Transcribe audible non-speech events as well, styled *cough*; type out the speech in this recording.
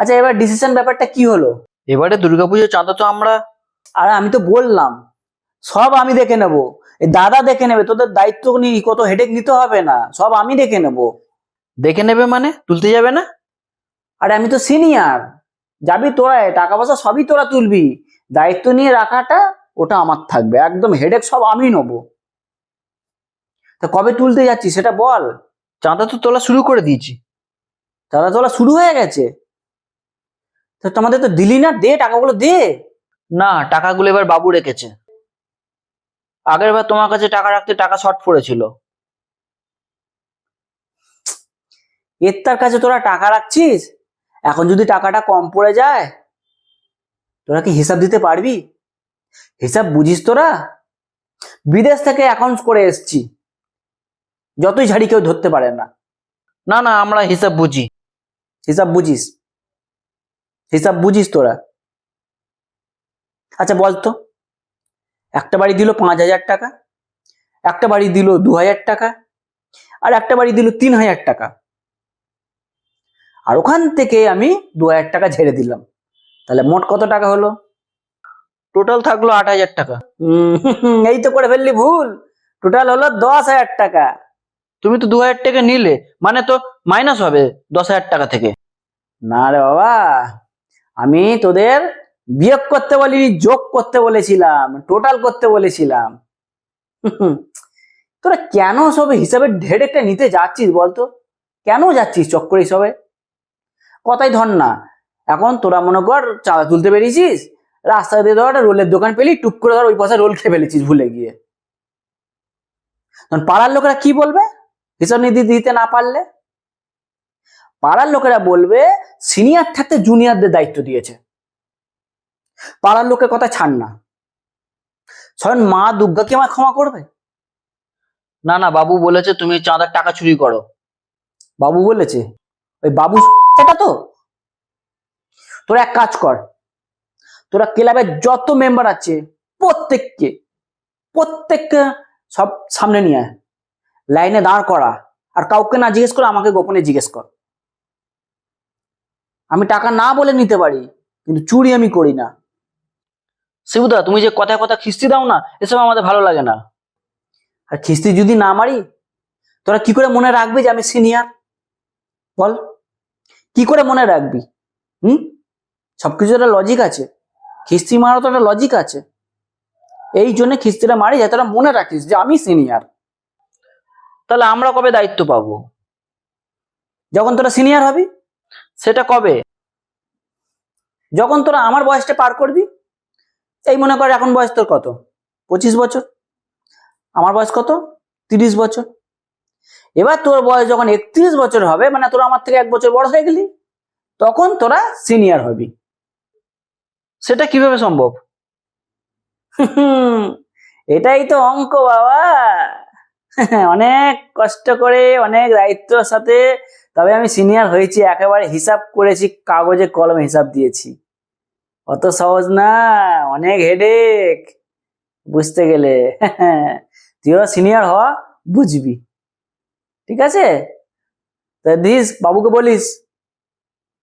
আচ্ছা এবার ডিসিশন ব্যাপারটা কি হলো? এবারে দুর্গাপুজোর চাঁদা তো আমরা আরে আমি তো বললাম সব আমি দেখে নেব। দাদা দেখে নেবে তোদের দায়িত্ব নিয়ে কত হেডেক নিতে হবে না সব আমি দেখে নেব। দেখে নেবে মানে? তুলতে যাবে না? আরে আমি তো সিনিয়র যাবি তোরা টাকা পয়সা সবই তোরা তুলবি। দায়িত্ব নিয়ে রাখাটা ওটা আমার থাকবে। একদম হেডেক সব আমি নেব। তা কবে তুলতে যাচ্ছি সেটা বল। চাঁদা তো তোলা শুরু করে দিয়েছি। চাঁদা তোলা শুরু হয়ে গেছে? তা তোমাদের তো দিলি না দে টাকাগুলো দে। না টাকাগুলো এবার বাবু রেখেছে। আগের বার তোমার কাছে টাকা রাখতে টাকা শর্ট পড়েছিল। এর তার কাছে তোরা টাকা রাখছিস? এখন যদি টাকাটা কম পড়ে যায় তোরা কি হিসাব দিতে পারবি? হিসাব বুঝিস তোরা? বিদেশ থেকে অ্যাকাউন্টস করে এসছি। যতই ঝাড়ি কেউ ধরতে পারে না। না না আমরা হিসাব বুঝি। হিসাব বুঝিস। হিসাব বুঝিস তোরা। আচ্ছা বলতো একটা বাড়ি দিল পাঁচ হাজার টাকা একটা বাড়ি দিল দু হাজার টাকা আর একটা বাড়ি দিল তিন হাজার টাকা। আর ওখান থেকে আমি দু হাজার টাকা ঝেড়ে দিলাম। তাহলে মোট কত টাকা হলো? টোটাল থাকল আট হাজার টাকা। এই তো করে ফেললি ভুল। টোটাল হলো দশ হাজার টাকা। তুমি তো দু হাজার টাকা নিলে মানে তো মাইনাস হবে দশ হাজার টাকা থেকে। না রে বাবা। আমি তোদের বিয়োগ করতে বলিনি, যোগ করতে বলেছিলাম টোটাল করতে বলেছিলাম। তোরা কেন সব হিসাবে ঢেড়েটা নিতে যাচ্ছিস বলতো? কেন যাচ্ছিস চক্কর হিসাবে কথাই ধর না। এখন তোরা মনে কর চাঁদা তুলতে পেরেছিস রাস্তা দিয়ে ধর রোলের দোকান পেলি, টুক করে ধর ওই পয়সা রোল খেয়ে ফেলেছিস ভুলে গিয়ে। পাড়ার লোকেরা কি বলবে? হিসাব নিতে দিতে না পারলে? পাড়ার লোকেরা বলবে সিনিয়র থাকতে জুনিয়রদের দায়িত্ব দিয়েছে। পাড়ার লোকের কথা ছাড় না। স্বয়ং মা দুর্গা কি আমায় ক্ষমা করবে? না না বাবু বলেছে তুমি চাঁদার টাকা চুরি করো। বাবু বলেছে? ওই বাবু সেটা তো? তোরা এক কাজ কর। তোরা ক্লাবের যত মেম্বার আছে প্রত্যেককে প্রত্যেককে সব সামনে নিয়ে আয়। লাইনে দাঁড় করা। আর কাউকে না জিজ্ঞেস করে আমাকে গোপনে জিজ্ঞেস কর। আমি টাকা না বলে নিতে পারি, কিন্তু চুরি আমি করি না। শিবুদা, তুমি যে কথা কথা খিস্তি দাও না, এসব আমাদের ভালো লাগে না। আর খিস্তি যদি না মারি, তোরা কি করে মনে রাখবি যে আমি সিনিয়র বল, কি করে মনে রাখবি? হুম? সবকিছু একটা লজিক আছে। খিস্তি মারার তো একটা লজিক আছে। এই জন্য খিস্তিটা মারি যাতে তোরা মনে রাখিস যে আমি সিনিয়র তাহলে আমরা কবে দায়িত্ব পাবো? যখন তোরা সিনিয়র হবি সেটা কবে? যখন তোরা আমার বয়সটা পার করবি, এই মনে কর এখন বয়স তোর কত? পঁচিশ বছর। আমার বয়স কত? তিরিশ বছর। এবার তোর বয়স যখন একত্রিশ বছর হবে মানে তোরা আমার থেকে এক বছর বড় হয়ে গেলি, তখন তোরা সিনিয়র হবি। সেটা কীভাবে সম্ভব? এটাই তো অঙ্ক বাবা। অনেক কষ্ট করে, অনেক দায়িত্বর সাথে তবে আমি সিনিয়র হয়েছি, একেবারে হিসাব করেছি, কাগজে কলমে হিসাব দিয়েছি। অত সহজ না, অনেক হেডেক বুঝতে গেলে। *laughs* তুইও সিনিয়র হ, বুঝবি। ঠিক আছে? তা দিস, বাবুকে বলিস।